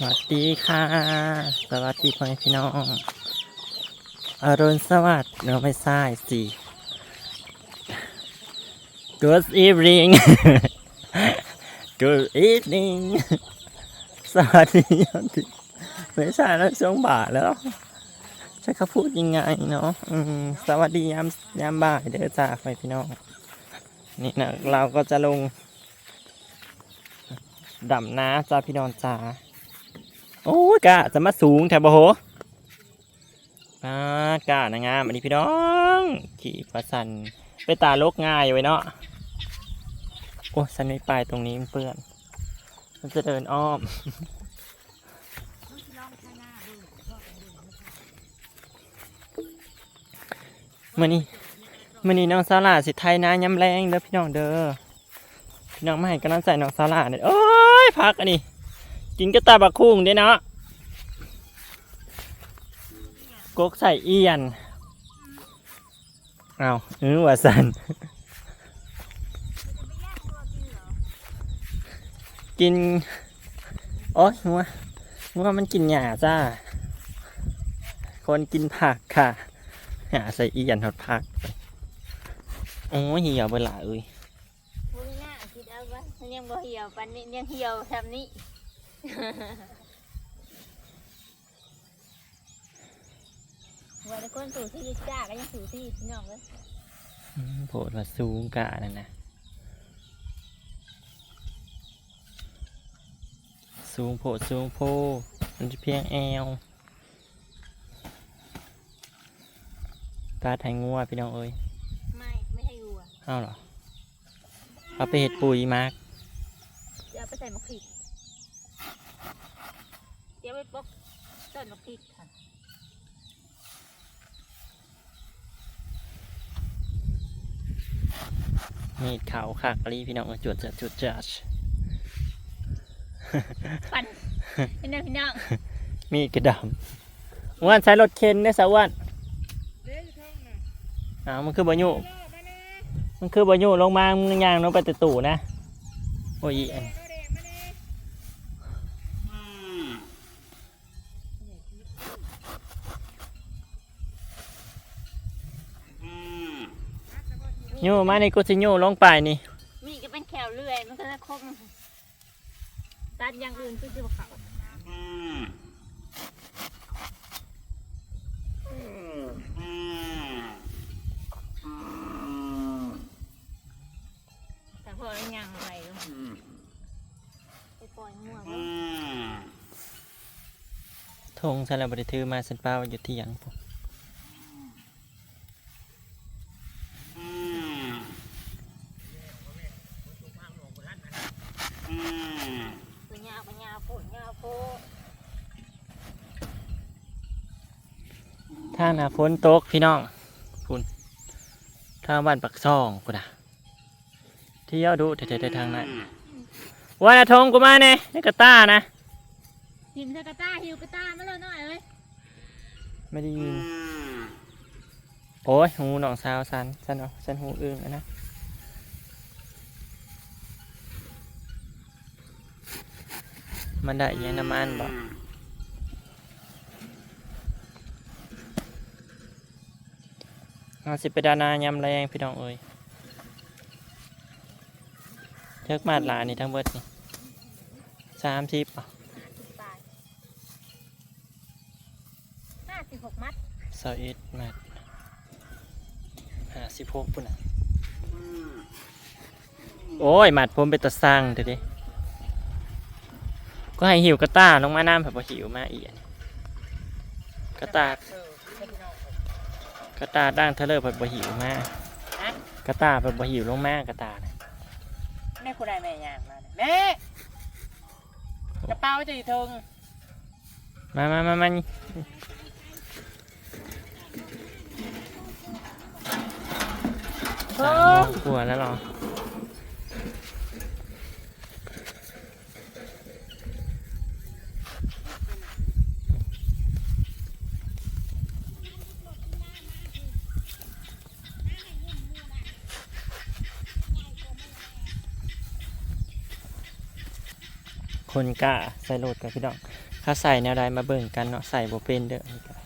สวัสดีค่ะ สวัสดีพ่อแม่พี่น้องอรุณสวัสดิ์เราไม่ใช่สิ Good evening Good evening สวัสดีครับไม่ใช่แล้วช่วงบ่ายแล้วใช่เขาพูดยังไงเนาะสวัสดียามยามบ่ายเด้อจ้าพ่อแม่พี่น้องนี่นะเราก็จะลงดำน้ำจ้าพี่น้องจ้า โอ้ยกะจะมาสูงแถวบ่โหปากะนางงามอันนี้พี่น้อง ขี่ประสันไปตาโลกง่ายไว้เนาะโอ้ฉันไม่ไปตรงนี้มันเปื้อน มันจะเดินอ้อมมื่อนี้มื่อนี้น้องสาลาสิไทยนะย้ำแรงเด้อพี่น้องเด้อพี่น้องมาให้กำลังใจน้องสาลาเนี่ยโอ้ยพักอันนี้ กินกระตาบักคุ้งเด้เนาะกกใส่เอียนเอาเออว่าสันกินโอ้ยงัวงัวมันกินหญ้าจ้า คนกินผักค่ะหญ้าใส่อียันทอดผักโอ้ยเหี่ยวเบลาเอ้ยบุญง่าคิดเอาว่ามันยังบ่เหี่ยวปันนี้ยังเหี่ยวทำนี้ วันละคนสู่ที่จ้าก็ยังสู่ที่พี่น้องเลยอืมโผล่มาสูงกะนั่นนะสูงโผล่สูงโพมันจะเพียงแอวตาไทยงัวพี่น้องเอ้ยไม่ไม่ให้วัวเอาเหรอเอาไปเห็ดปุ๋ยมากจะเอาไปใส่มะพริกเดี๋ยวไปปก ต้นมะพริกค่ะมีดขาวขากะลีพี่น้องเอ้ยจวดจัดจวดจัดปั่นพี่น้องพี่น้องมีดกระดำอ้วันใช้รถเข็นได้อสาวอ้วันอ้าวมันคือบ่อยู่มันคือบ่อยู่ลงมามึงย่างลงไปแต่ตู่นะ โอ้ย อีอันอยู่มาในกูสิอยู่ลงไปนี่มีก็เป็นแขวเลื่อย มันก็จะคมตัดอย่างอื่นคือจะเขาแต่พอแล้วยังอะไรลูกไปปล่อยมั่วบ่ทงฉันแล้วบริถือมาฉันเปล่าอยู่ที่หยังผม ปัญญาโผล่ญญาโผล่ถ้าหน้าฝนตกพี่น้องคุณทางบ้านปักซองกูนะเที่ยวดูเถิดๆทางนั้นวันอาทงกูมาเนี่ยนี่กระต้านะหิมใส่กระต้าหิวกระต้ามาเลยหน่อยเลยไม่ได้ยินโอ้ยหูหนองสาวสันสันเอาสันหูอึ้งอะนะ มันได้อิหยังน้ำมันบอกเอาสิไปดานายำแรงพี่น้องเอ้ยเทิกมาดหลานี่ทั้งเบิดนี่สามสิบอะสิบบาทห้าสิบหกมัดสาเอ็ดมาดห้าสิบหกปุ่นอะโอ้ยหมัดผมเป็นตะสั่งเดี๋ยวดิ ก็ให้หิวกระต้าลงมาน้ำแบบว่าหิวมาอีกอันนี้กระตากระตาด่างเทเลอร์แบบว่าหิวมากกระตาแบบว่าหิวลงมากกระตานะแม่คุณได้แม่ย่างมาเนี่ยแม่กระเป๋าจะอยู่ทึงมามามามาสามโมงกว่าแล้วเหรอ คนคนกล้าใส่โหลดกับพี่น้องถ้าใส่แนวใดมาเบิ่งกันเนาะใส่บ่เป็นเด้อ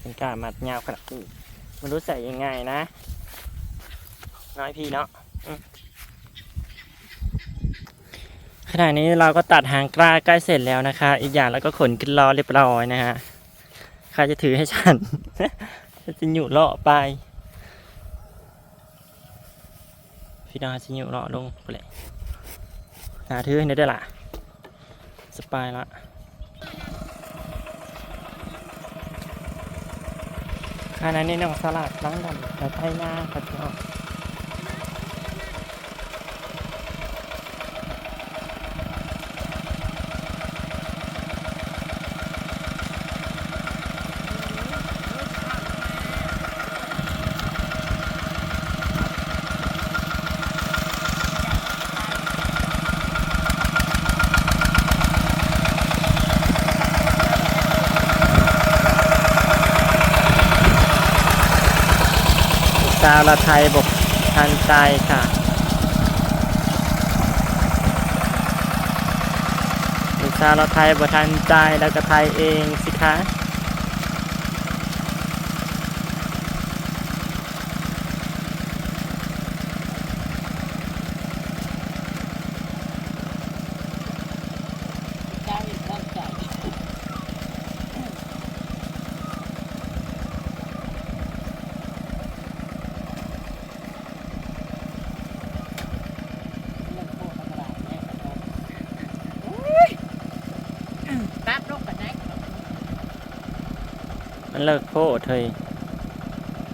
เป็นกล้ามัดยาวขนาดนี้มันรู้ใส่ยังไงนะ น้อยพี่เนาะขณะนี้เราก็ตัดหางกล้าใกล้เสร็จแล้วนะคะ อีกอย่างเราก็ขนขึ้นล้อเรียบร้อยนะฮะใครจะถือให้ฉันจะอยู่เลาะไป พี่น้องจะอยู่เลาะลงไปเลยหาถือให้ได้ด้วยล่ะ สปายละขณะนี้น้องสลัดล้างดำแล้วไทยหน้าครับพี่น้อง สาละไทยบกทันใจค่ะลูกสาลาไทยบกทันใจแล้วก็ไทยเองสิคะ เจ้าอีกตั้งใจเลิกโคตรกระดาษแม่กระทบโอ้ยปั๊บลงกันได้ มันเลิกโคตรเธย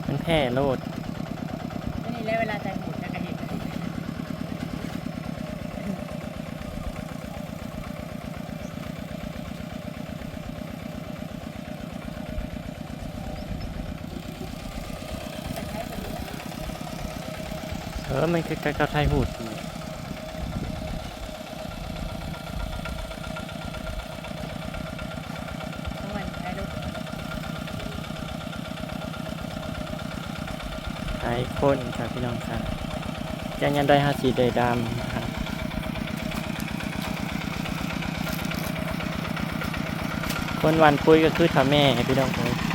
มันแพร่โลดนี่แล้วเวลาใจหมุนจะกระเห็นเออมันคือกระไทยหูด ต้องมันให้ลูก ไทยคนค่ะพี่น้องค่ะแกงยันได้ห้าสีเดยดำค่ะคนวันปุ้ยก็คือทำแม่พี่น้องเลย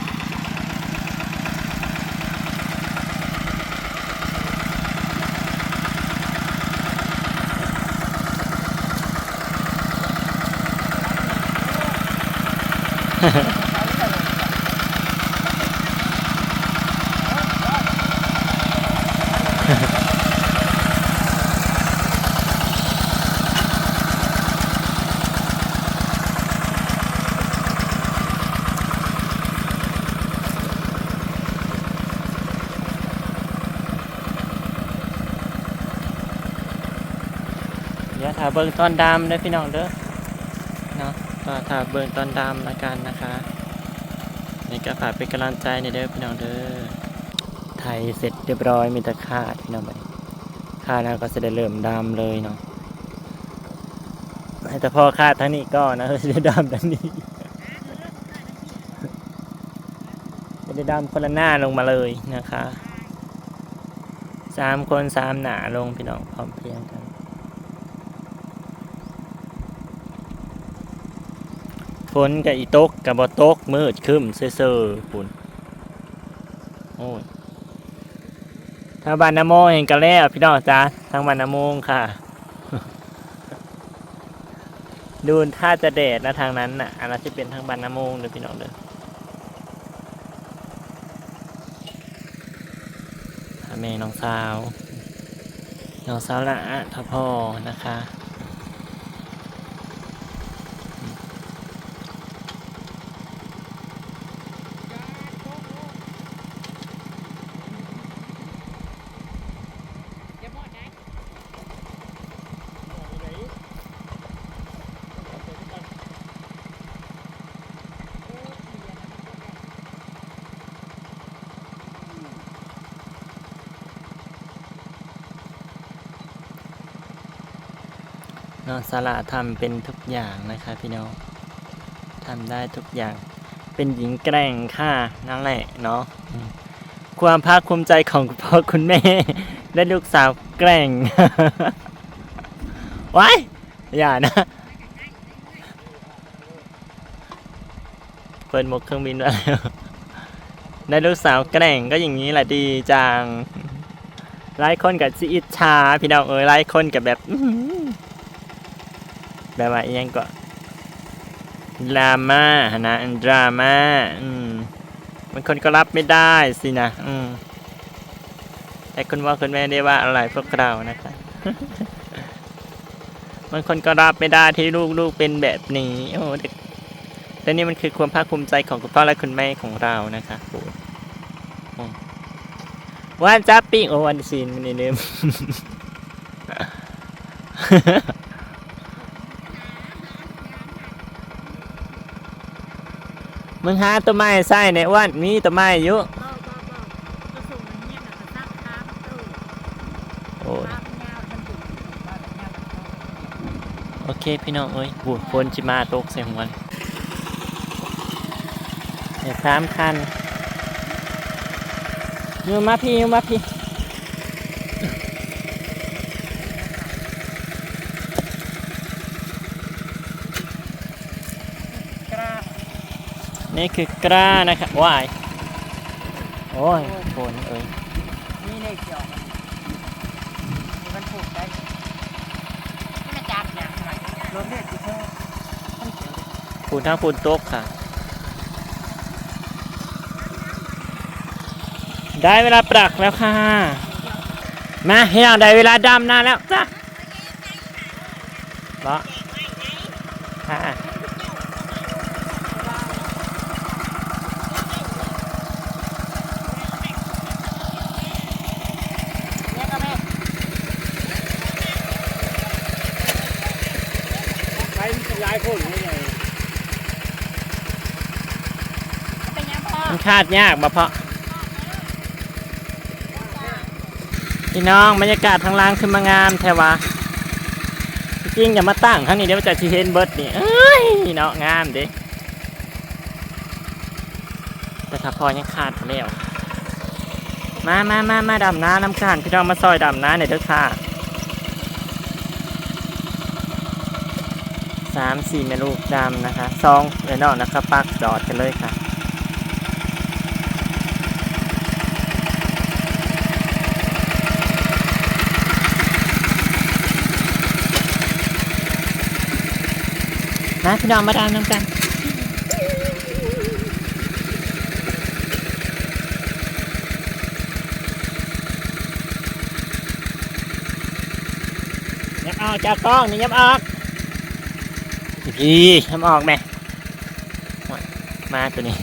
เดี๋ยวถ้าเบิ่งตอนดำเด้อพี่น้องเด้อเนาะก็ถ้าเบิ่งตอนดำละกันนะคะนี่ก็ฝากเป็นกำลังใจในเด้อพี่น้องเด้อไทยเสร็จเรียบร้อยมีต่คาดพี่น้องไปคาดแล้วก็จะได้เริ่มดำเลยเนาะแต่พอคาดทั้งนี้ก็นะจะได้ดำทั้งนี้จะได้ดำคนละหน้าลงมาเลยนะคะสามคนสามหนาลงพี่น้องพร้อมเพรียงกัน ฝนกับอีตกกับบตกมืดคึมเซ่อๆฝุ่นโอ้ยทางบ้านนโมเห็นกันแล้วพี่น้องจ้าทางบ้านนโมงค่ะ ดูท่าจะแดดนะทางนั้นน่ะอันนั้นจะเป็นทางบ้านนโมงเด้อพี่น้องเด้อแม่น้องสาว น้องสาวละทพ่อนะคะ น้อสาระทำเป็นทุกอย่างนะคะพี่น้องทำได้ทุกอย่าง เป็นหญิงแกร่งค่ะนั่นแหละเนาะความภาคภูมิใจของคุณพ่อคุณแม่ และลูกสาวแกร่งว้ายอย่านะเปิดหมกเครื่องบินมาแล้วได้ลูกสาวแกร่งก็อย่างนี้แหละดีจังหลายคนกับซีอิจฉาพี่น้องเอ้ยหลายคนกับแบบ แบบว่าอหยังก็ดราม่านนะดราม่าอืมบางคนก็รับไม่ได้สินะ อืมแต่คุณว่าคุณแม่ได้ว่าอะไรพวกเรานะคะบางคนก็รับไม่ได้ที่ลูกๆเป็นแบบนี้ โอ้เด็กแต่นี่มันคือความภาคภูมิใจของคุณพ่อและคุณแม่ของเรานะคะโอ้วันจับปิ้งโอ้วันซีนมันนี่ลืม มึงหาตัวไม้ใส่ในอ้วันมีตัวไม้อยู่บ่บ่บ่ก็ส่งมันเนี่ยน่ะก็ตั้งค้างตู้โอ้ยค้างยาวมันอยู่โอเคพี่น้องเอ้ยบูฝนจิมาตกใส่หัวเลยเดี๋ยวสามคันยูมาพี่ยูมาพี่ กล้า นี่คือกล้านะครับว้ายโอ้ยฝนเอ้ยนี่เลขเกี่ยวมันผูกได้นี่มันจับอย่างไรรถเลขที่เธอปูนทั้งฝุ่นตกค่ะ ได้เวลาปรักแล้วค่ะ มาเฮียได้เวลาดำนานแล้วจ้ะบอค่ะยก็แม่ใครมันย้ายคนนี่ไง เป็นยังพ่อ มัน คาดยากบ่เพาะพี่น้องบรรยากาศทางล่างคือมางามแท้วะจริงอย่ามาตั้งข้างนี้เดี๋ยวจะชิเห็นเบิร์ดนี่เอ้ยเนาะงามเด้แต่ถ้าพอยังขาดแล้วมามามามาดำน้ำน้ำกันพี่น้องมาซอยดำน้ำหน่อยเด้อค่ะสามสี่เมลูกดำนะคะสองเดี๋ยวน้องนะคะปักจอดกันเลยค่ะ มาพี่น้องมาดามน้ำกันยับออกจากกล้องนี่ยับออกพี่ยับออกไหมมาตัวนี้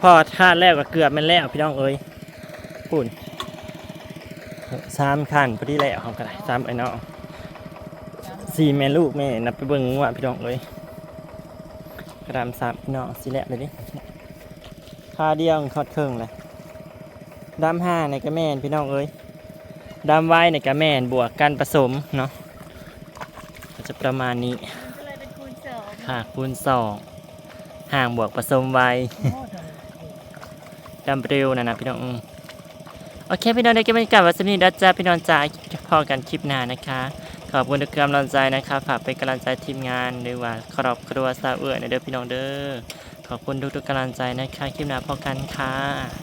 พ่อท่าดแล้วก็เกือบแม่นแล้วพี่น้องเอ้ยปุ่นสามขั้นพอดีแล้วเขาก็ได้สามไอ้น้องสี่แม่ลูกแม่นับไปเบิ่งว่าพี่น้องเอ้ยกระดามสามพี่น้องสิแล้วเลยดิค่าเดียวคอดเครื่องเลยดำห้าในกระแม่นพี่น้องเอ้ยดำไว้ในกระแม่นบวกกันผสมเนาะก็จะประมาณนี้มันก็เลยเป็นคูณสองค่ะคูณสองห่างบวกผสมไว้โอ้เท่านี้ ดับเร็วนะนะพี่น้องอืมโอเคพี่น้องได้เก็บบรรยากาศวัสนีดัจจ้าพี่น้องจ่าพอกันคลิปหน้านะคะ ขอบคุณทุกกำลังใจนะคะฝากเป็นกำลังใจทีมงานหรือว่าครอบครัวสาวเอื้อในเด้อพี่น้องเด้อขอบคุณทุกๆกำลังใจนะคะคลิปหน้าพอกันค่ะ